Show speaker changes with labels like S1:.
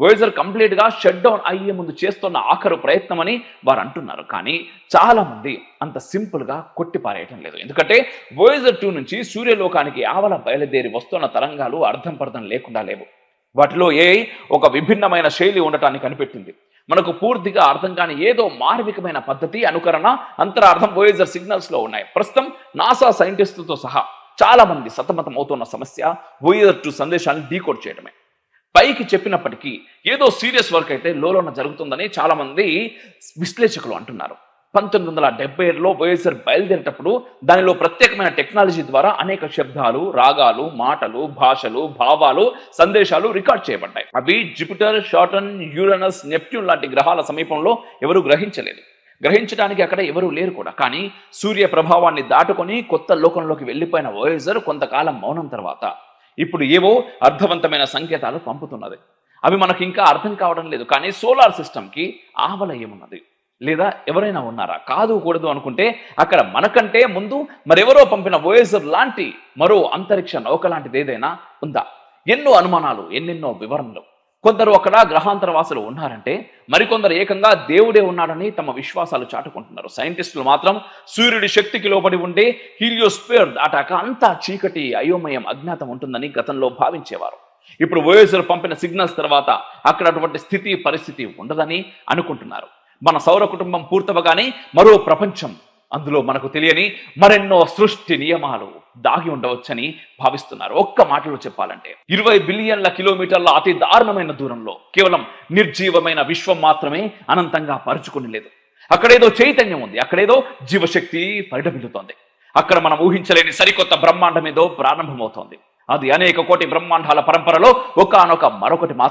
S1: Voyager కంప్లీట్గా shut down అయ్యే ముందు చేస్తున్న ఆఖరు ప్రయత్నం అని వారు అంటున్నారు. కానీ చాలా మంది అంత సింపుల్గా లేదు. ఎందుకంటే వోయేజర్ టూ నుంచి సూర్యలోకానికి ఆవల బయలుదేరి వస్తున్న తరంగాలు అర్థం పర్థం లేకుండా లేవు. వాటిలో ఏ ఒక విభిన్నమైన శైలి ఉండటానికి కనిపెట్టింది. మనకు పూర్తిగా అర్థం కాని ఏదో మార్మికమైన పద్ధతి అనుకరణ అంతరార్థం వోయేజర్ సిగ్నల్స్లో ఉన్నాయి. ప్రస్తుతం నాసా సైంటిస్టులతో సహా చాలా మంది సతమతం అవుతున్న సమస్య వోయేజర్ టూ సందేశాన్ని డీకోడ్ చేయడమే పైకి చెప్పినప్పటికీ ఏదో సీరియస్ వర్క్ అయితే లోలోన జరుగుతుందని చాలామంది విశ్లేషకులు అంటున్నారు. పంతొమ్మిది వందల డెబ్బై ఏడులో వైఎస్ఆర్ బయలుదేరేటప్పుడు దానిలో ప్రత్యేకమైన టెక్నాలజీ ద్వారా అనేక శబ్దాలు రాగాలు మాటలు భాషలు భావాలు సందేశాలు రికార్డ్ చేయబడ్డాయి. అవి జూపిటర్ షార్టన్ యూరనస్ నెప్ట్యూన్ లాంటి గ్రహాల సమీపంలో ఎవరూ గ్రహించలేదు. గ్రహించడానికి అక్కడ ఎవరూ లేరు కూడా. కానీ సూర్య ప్రభావాన్ని దాటుకొని కొత్త లోకంలోకి వెళ్ళిపోయిన వోయేజర్ కొంతకాలం మౌనం తర్వాత ఇప్పుడు ఏవో అర్థవంతమైన సంకేతాలు పంపుతున్నది. అవి మనకి ఇంకా అర్థం కావడం లేదు. కానీ సోలార్ సిస్టమ్కి ఆవల ఏమున్నది లేదా ఎవరైనా ఉన్నారా? కాదు కూడదు అనుకుంటే అక్కడ మనకంటే ముందు మరెవరో పంపిన వోయేజర్ లాంటి మరో అంతరిక్ష నౌక లాంటిది ఏదైనా ఉందా? ఎన్నో అనుమానాలు ఎన్నెన్నో వివరణలు. కొందరు అక్కడ గ్రహాంతరవాసులు ఉన్నారంటే మరికొందరు ఏకంగా దేవుడే ఉన్నాడని తమ విశ్వాసాలు చాటుకుంటున్నారు. సైంటిస్టులు మాత్రం సూర్యుడి శక్తికి లోబడి ఉండే హీలియోస్పియర్ దాటాక అంతా చీకటి అయోమయం అజ్ఞాతం ఉంటుందని గతంలో భావించేవారు. ఇప్పుడు వోయేజర్ పంపిన సిగ్నల్స్ తర్వాత అక్కడ అటువంటి స్థితి పరిస్థితి ఉండదని అనుకుంటున్నారు. మన సౌర కుటుంబం పూర్తవగానే మరో ప్రపంచం అందులో మనకు తెలియని మరెన్నో సృష్టి నియమాలు దాగి ఉండవచ్చని భావిస్తున్నారు. ఒక్క మాటలో చెప్పాలంటే ఇరవై బిలియన్ల కిలోమీటర్ల అతి దారుణమైన దూరంలో కేవలం నిర్జీవమైన విశ్వం మాత్రమే అనంతంగా పరుచుకుని లేదు. అక్కడేదో చైతన్యం ఉంది. అక్కడేదో జీవశక్తి పరిడమిల్లుతోంది. అక్కడ మనం ఊహించలేని సరికొత్త బ్రహ్మాండం ఏదో ప్రారంభమవుతోంది. అది అనేక కోటి బ్రహ్మాండాల పరంపరలో ఒకానొక మరొకటి మాత్రం